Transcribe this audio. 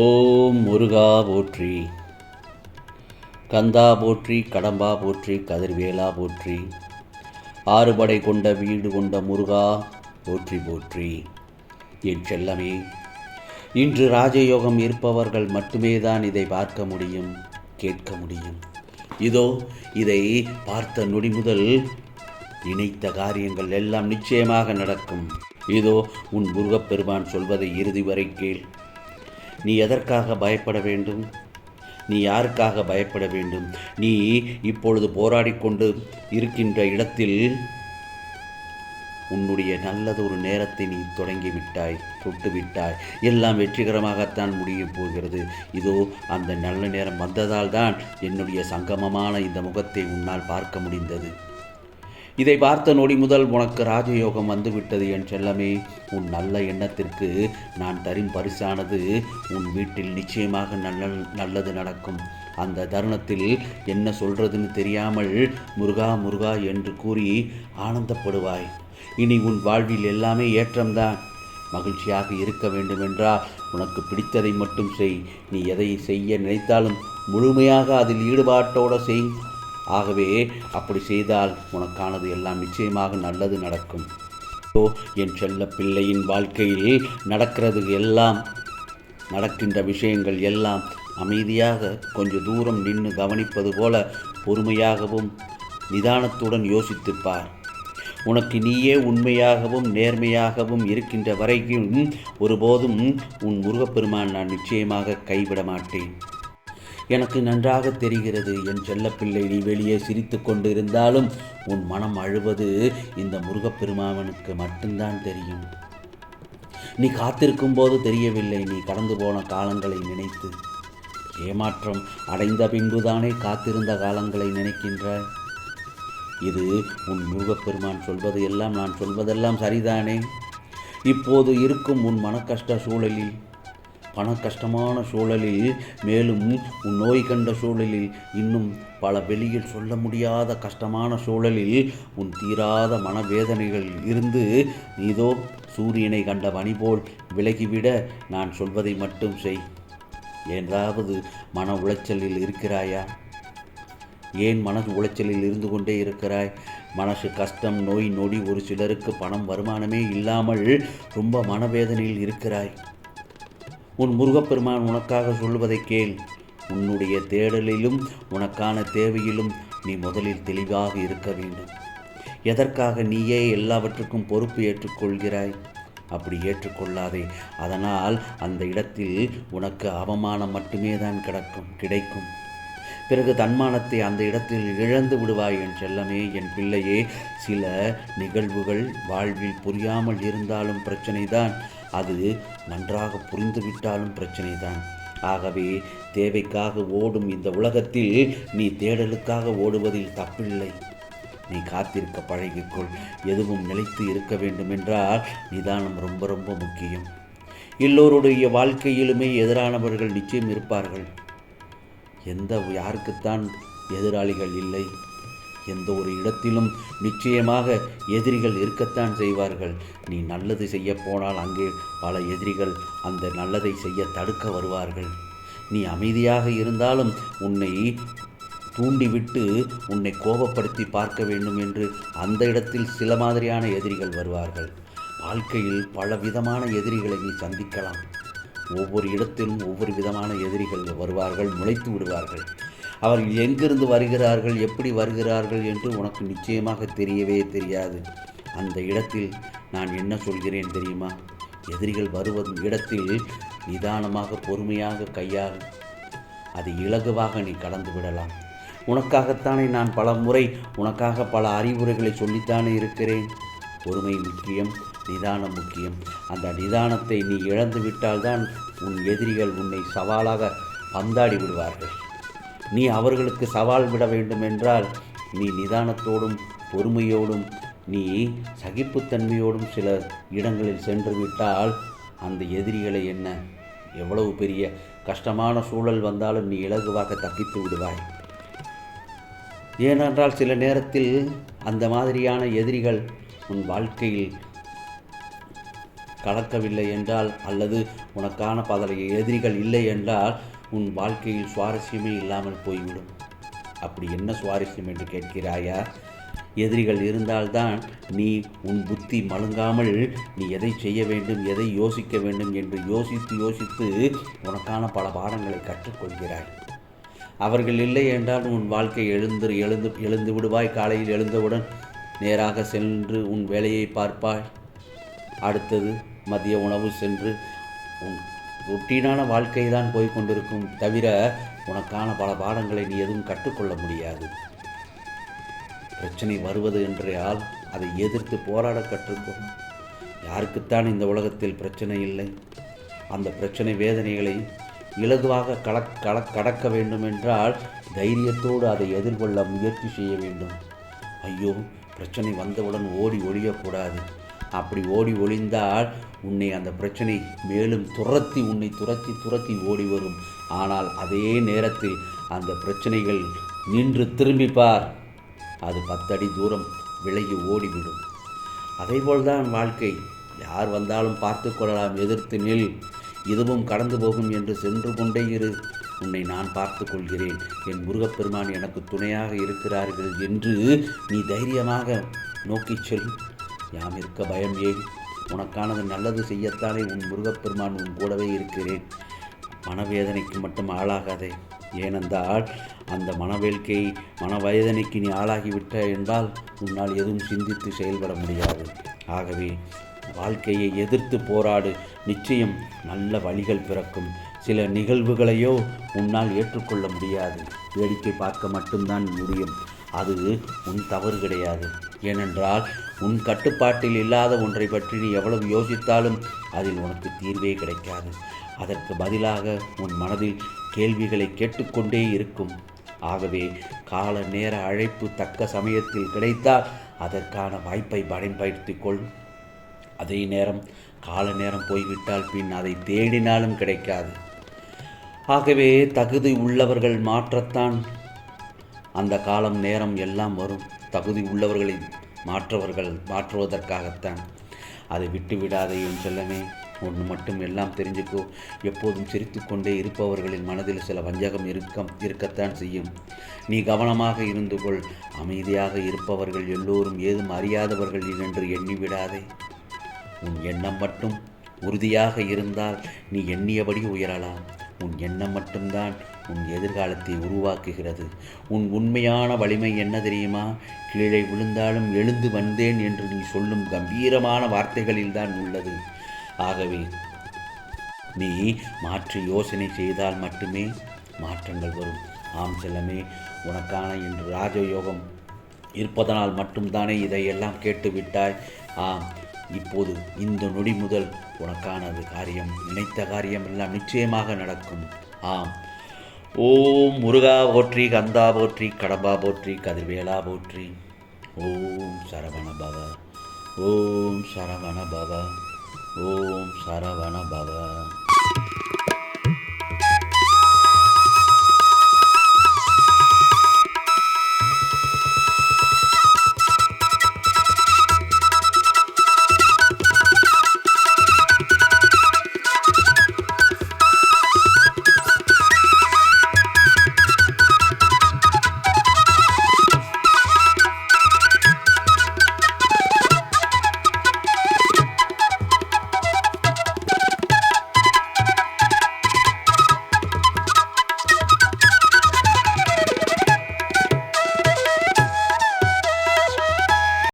ஓம் முருகா போற்றி. கந்தா போற்றி கடம்பா போற்றி கதிர்வேலா போற்றி. ஆறுபடை கொண்ட வீடு கொண்ட முருகா போற்றி போற்றி. என் செல்லமே இன்று ராஜயோகம் இருப்பவர்கள் மட்டுமே தான் இதை பார்க்க முடியும் கேட்க முடியும். இதோ இதை பார்த்த நொடி முதல் நினைத்த காரியங்கள் எல்லாம் நிச்சயமாக நடக்கும். இதோ உன் முருகப்பெருமான் சொல்வதை இறுதி வரை கேள். நீ எதற்காக பயப்பட வேண்டும்? நீ யாருக்காக பயப்பட வேண்டும்? நீ இப்பொழுது போராடிக்கொண்டு இருக்கின்ற இடத்தில் உன்னுடைய நல்லதொரு நேரத்தை நீ தொடங்கி விட்டாய் விட்டாய் எல்லாம் வெற்றிகரமாகத்தான் முடியப் போகிறது. இதோ அந்த நல்ல நேரம் வந்ததால் தான் என்னுடைய சங்கமமான இந்த முகத்தை உன்னால் பார்க்க முடிந்தது. இதை பார்த்த நொடி முதல் உனக்கு ராஜயோகம் வந்துவிட்டது என் செல்லமே. உன் நல்ல எண்ணத்திற்கு நான் தரும் பரிசானது உன் வீட்டில் நிச்சயமாக நல்ல நல்லது நடக்கும். அந்த தருணத்தில் என்ன சொல்றதுன்னு தெரியாமல் முருகா முருகா என்று கூறி ஆனந்தப்படுவாய். இனி உன் வாழ்வில் எல்லாமே ஏற்றம்தான். மகிழ்ச்சியாக இருக்க வேண்டுமென்றால் உனக்கு பிடித்ததை மட்டும் செய். நீ எதை செய்ய நினைத்தாலும் முழுமையாக அதில் ஈடுபாட்டோடு செய். ஆகவே அப்படி செய்தால் உனக்கானது எல்லாம் நிச்சயமாக நல்லது நடக்கும். ஓ என் செல்ல பிள்ளையின் வாழ்க்கையில் நடக்கிறது எல்லாம் நடக்கின்ற விஷயங்கள் எல்லாம் அமைதியாக கொஞ்ச தூரம் நின்று கவனிப்பது போல பொறுமையாகவும் நிதானத்துடன் யோசித்துப்பார் உனக்கு நீயே உண்மையாகவும் நேர்மையாகவும் இருக்கின்ற வரைக்கும் ஒருபோதும் உன் முருகப்பெருமான் நான் நிச்சயமாக கைவிட மாட்டேன் எனக்கு நன்றாக தெரிகிறது என் செல்லப்பிள்ளை நீ வெளியே சிரித்து கொண்டிருந்தாலும் உன் மனம் அழுவது இந்த முருகப்பெருமாவனுக்கு மட்டும்தான் தெரியும். நீ காத்திருக்கும் போது தெரியவில்லை நீ கடந்து போன காலங்களை நினைத்து. ஏமாற்றம் அடைந்த பின்புதானே காத்திருந்த காலங்களை நினைக்கின்றாய் இது உன் முருகப்பெருமான் சொல்வது எல்லாம் நான் சொல்வதெல்லாம் சரிதானே? இப்போது இருக்கும் உன் மனக்கஷ்ட சூழலில் பண கஷ்டமான சூழலில் மேலும் உன் நோய் கண்ட சூழலில் இன்னும் பல வெளியில் சொல்ல முடியாத கஷ்டமான சூழலில் உன் தீராத மனவேதனைகள் இருந்து நீதோ சூரியனை கண்ட பணி போல் விலகிவிட நான் சொல்வதை மட்டும் செய். ஏதாவது மன உளைச்சலில் இருக்கிறாயா? ஏன் மனது உளைச்சலில் இருந்து கொண்டே இருக்கிறாய்? மனசு கஷ்டம் நோய் நொடி ஒரு சிலருக்கு பணம் வருமானமே இல்லாமல் ரொம்ப மனவேதனையில் இருக்கிறாய். உன் முருகப்பெருமான் உனக்காக சொல்வதை கேள். உன்னுடைய தேடலிலும் உனக்கான தேவையிலும் நீ முதலில் தெளிவாக இருக்க வேண்டும். எதற்காக நீயே எல்லாவற்றுக்கும் பொறுப்பு ஏற்றுக்கொள்கிறாய்? அப்படி ஏற்றுக்கொள்ளாதே. அதனால் அந்த இடத்தில் உனக்கு அவமானம் மட்டுமே தான் கிடக்கும் கிடைக்கும். பிறகு தன்மானத்தை அந்த இடத்தில் இழந்து விடுவாய் என் செல்லமே என் பிள்ளையே. சில நிகழ்வுகள் வாழ்வில் புரியாமல் இருந்தாலும் பிரச்சனைதான். அது நன்றாக புரிந்துவிட்டாலும் பிரச்சனைதான். ஆகவே தேவைக்காக ஓடும் இந்த உலகத்தில் நீ தேடலுக்காக ஓடுவதில் தப்பில்லை. நீ காத்திருக்க பழகிக்கொள் எதுவும் நிலைத்து இருக்க வேண்டுமென்றால் நிதானம் ரொம்ப ரொம்ப முக்கியம். எல்லோருடைய வாழ்க்கையிலுமே எதிரானவர்கள் நிச்சயம் இருப்பார்கள். எந்த யாருக்குத்தான் எதிராளிகள் இல்லை. எந்த ஒரு இடத்திலும் நிச்சயமாக எதிரிகள் இருக்கத்தான் செய்வார்கள். நீ நல்லது செய்ய போனால் அங்கே பல எதிரிகள் அந்த நல்லதை செய்ய தடுக்க வருவார்கள். நீ அமைதியாக இருந்தாலும் உன்னை தூண்டிவிட்டு உன்னை கோபப்படுத்தி பார்க்க வேண்டும் என்று அந்த இடத்தில் சில மாதிரியான எதிரிகள் வருவார்கள். வாழ்க்கையில் பல விதமான எதிரிகளை நீ சந்திக்கலாம். ஒவ்வொரு இடத்திலும் ஒவ்வொரு விதமான எதிரிகள் வருவார்கள் முளைத்து விடுவார்கள். அவர்கள் எங்கிருந்து வருகிறார்கள் எப்படி வருகிறார்கள் என்று உனக்கு நிச்சயமாக தெரியவே தெரியாது. அந்த இடத்தில் நான் என்ன சொல்கிறேன் தெரியுமா? எதிரிகள் வருவதும் இடத்தில் நிதானமாக பொறுமையாக கையால் அது இலகுவாக நீ கடந்து விடலாம். உனக்காகத்தானே நான் பல முறை உனக்காக பல அறிவுரைகளை சொல்லித்தானே இருக்கிறேன். பொறுமை முக்கியம் நிதானம் முக்கியம். அந்த நிதானத்தை நீ இழந்து விட்டால்தான் உன் எதிரிகள் உன்னை சவாலாக பந்தாடி விடுவார்கள். நீ அவர்களுக்கு சவால் விட வேண்டுமென்றால் நீ நிதானத்தோடும் பொறுமையோடும் நீ சகிப்புத்தன்மையோடும் சில இடங்களில் சென்று விட்டால் அந்த எதிரிகளை என்ன? எவ்வளவு பெரிய கஷ்டமான சூழல் வந்தாலும் நீ இலகுவாக தப்பித்து விடுவாய். ஏனென்றால் சில நேரத்தில் அந்த மாதிரியான எதிரிகள் உன் வாழ்க்கையில் கலக்கவில்லை என்றால் அல்லது உனக்கான பல எதிரிகள் இல்லை என்றால் உன் வாழ்க்கையில் சுவாரஸ்யமே இல்லாமல் போய்விடும். அப்படி என்ன சுவாரஸ்யம் என்று கேட்கிறாயா? எதிரிகள் இருந்தால்தான் நீ உன் புத்தி மழுங்காமல் நீ எதை செய்ய வேண்டும் எதை யோசிக்க வேண்டும் என்று யோசித்து யோசித்து உனக்கான பல பாடங்களை கற்றுக்கொள்கிறாய். அவர்கள் இல்லை என்றால் உன் வாழ்க்கை எழுந்து எழுந்து எழுந்து விடுவாய். காலையில் எழுந்தவுடன் நேராக சென்று உன் வேலையை பார்ப்பாய். அடுத்தது மதிய உணவு சென்று உன் ரொட்டீனான வாழ்க்கை தான் போய் கொண்டிருக்கும் தவிர உனக்கான பல பாடங்களை நீ எதுவும் கற்றுக்கொள்ள முடியாது. பிரச்சனை வருவது என்றால் அதை எதிர்த்து போராட கற்றுக்கோ யாருக்குத்தான் இந்த உலகத்தில் பிரச்சனை இல்லை. அந்த பிரச்சனை வேதனைகளை இலகுவாக கலக் கல கடக்க வேண்டும் என்றால் தைரியத்தோடு அதை எதிர்கொள்ள முயற்சி செய்ய வேண்டும். ஐயோ பிரச்சனை வந்தவுடன் ஓடி ஒழியக்கூடாது அப்படி ஓடி ஒளிந்தால் உன்னை அந்த பிரச்சனை மேலும் துரத்தி உன்னை துரத்தி துரத்தி ஓடி வரும். ஆனால் அதே நேரத்தில் அந்த பிரச்சனைகள் நின்று திரும்பி பார் அது பத்தடி தூரம் விலகி ஓடிவிடும். அதேபோல்தான் வாழ்க்கை. யார் வந்தாலும் பார்த்து கொள்ளலாம் எதிர்த்து நில். இதுவும் கடந்து போகும் என்று சென்று கொண்டே இரு. உன்னை நான் பார்த்து கொள்கிறேன். என் முருகப்பெருமான் எனக்கு துணையாக இருக்கிறார்கள் என்று நீ தைரியமாக நோக்கிச் செல். யாம் இருக்க பயம் ஏன்? உனக்கானது நல்லது செய்யத்தானே உன் முருகப்பெருமான் உன் கூடவே இருக்கிறேன். மனவேதனைக்கு மட்டும் ஆளாகாதே. ஏனென்றால் அந்த மனவேழ்க்கை மனவேதனைக்கு நீ ஆளாகிவிட்ட என்றால் உன்னால் எதுவும் சிந்தித்து செயல்பட முடியாது. ஆகவே வாழ்க்கையை எதிர்த்து போராடு. நிச்சயம் நல்ல வழிகள் பிறக்கும். சில நிகழ்வுகளையோ உன்னால் ஏற்றுக்கொள்ள முடியாது. வேடிக்கை பார்க்க மட்டும்தான் முடியும். அது உன் தவறு கிடையாது. ஏனென்றால் உன் கட்டுப்பாட்டில் இல்லாத ஒன்றை பற்றி நீ எவ்வளவு யோசித்தாலும் அதில் உனக்கு தீர்வே கிடைக்காது. அதற்கு பதிலாக உன் மனதில் கேள்விகளை கேட்டுக்கொண்டே இருக்கும். ஆகவே கால நேர அழைப்பு தக்க சமயத்தில் கிடைத்தால் அதற்கான வாய்ப்பை பயன்படுத்திக் கொள். அதே நேரம் கால நேரம் போய்விட்டால் பின் அதை தேடினாலும் கிடைக்காது. ஆகவே தகுதி உள்ளவர்கள் மாற்றத்தான் அந்த காலம் நேரம் எல்லாம் வரும். தகுதி உள்ளவர்களை மாற்றவர்கள் மாற்றுவதற்காகத்தான். அதை விட்டு விடாதே என் செல்லமே. ஒன்று மட்டும் எல்லாம் தெரிஞ்சுக்கோ. எப்போதும் சிரித்துக்கொண்டே இருப்பவர்களின் மனதில் சில வஞ்சகம் இருக்க இருக்கத்தான் செய்யும். நீ கவனமாக இருந்து கொள். அமைதியாக இருப்பவர்கள் எல்லோரும் ஏதும் அறியாதவர்கள் என்று எண்ணிவிடாதே. உன் எண்ணம் மட்டும் உறுதியாக இருந்தால் நீ எண்ணியபடி உயரலாம். உன் எண்ணம் மட்டும்தான் உன் எதிர்காலத்தை உருவாக்குகிறது. உன் உண்மையான வலிமை என்ன தெரியுமா? கீழே விழுந்தாலும் எழுந்து வந்தேன் என்று நீ சொல்லும் கம்பீரமான வார்த்தைகளில்தான் உள்ளது. ஆகவே நீ மாற்றி யோசனை செய்தால் மட்டுமே மாற்றங்கள் வரும். ஆம் செல்லமே உனக்கான இன்று ராஜயோகம் இருப்பதனால் மட்டும்தானே இதையெல்லாம் கேட்டுவிட்டாய்? ஆம் இப்போது இந்த நொடி முதல் உனக்கானது காரியம். நினைத்த காரியம் எல்லாம் நிச்சயமாக நடக்கும். ஆம் ஓம் முருகா போற்றி கந்தா போற்றி கடம்பா போற்றி கதிர்வேலா போற்றி. ஓம் சரவண பவ ஓம் சரவண பவ ஓம் சரவண பவ.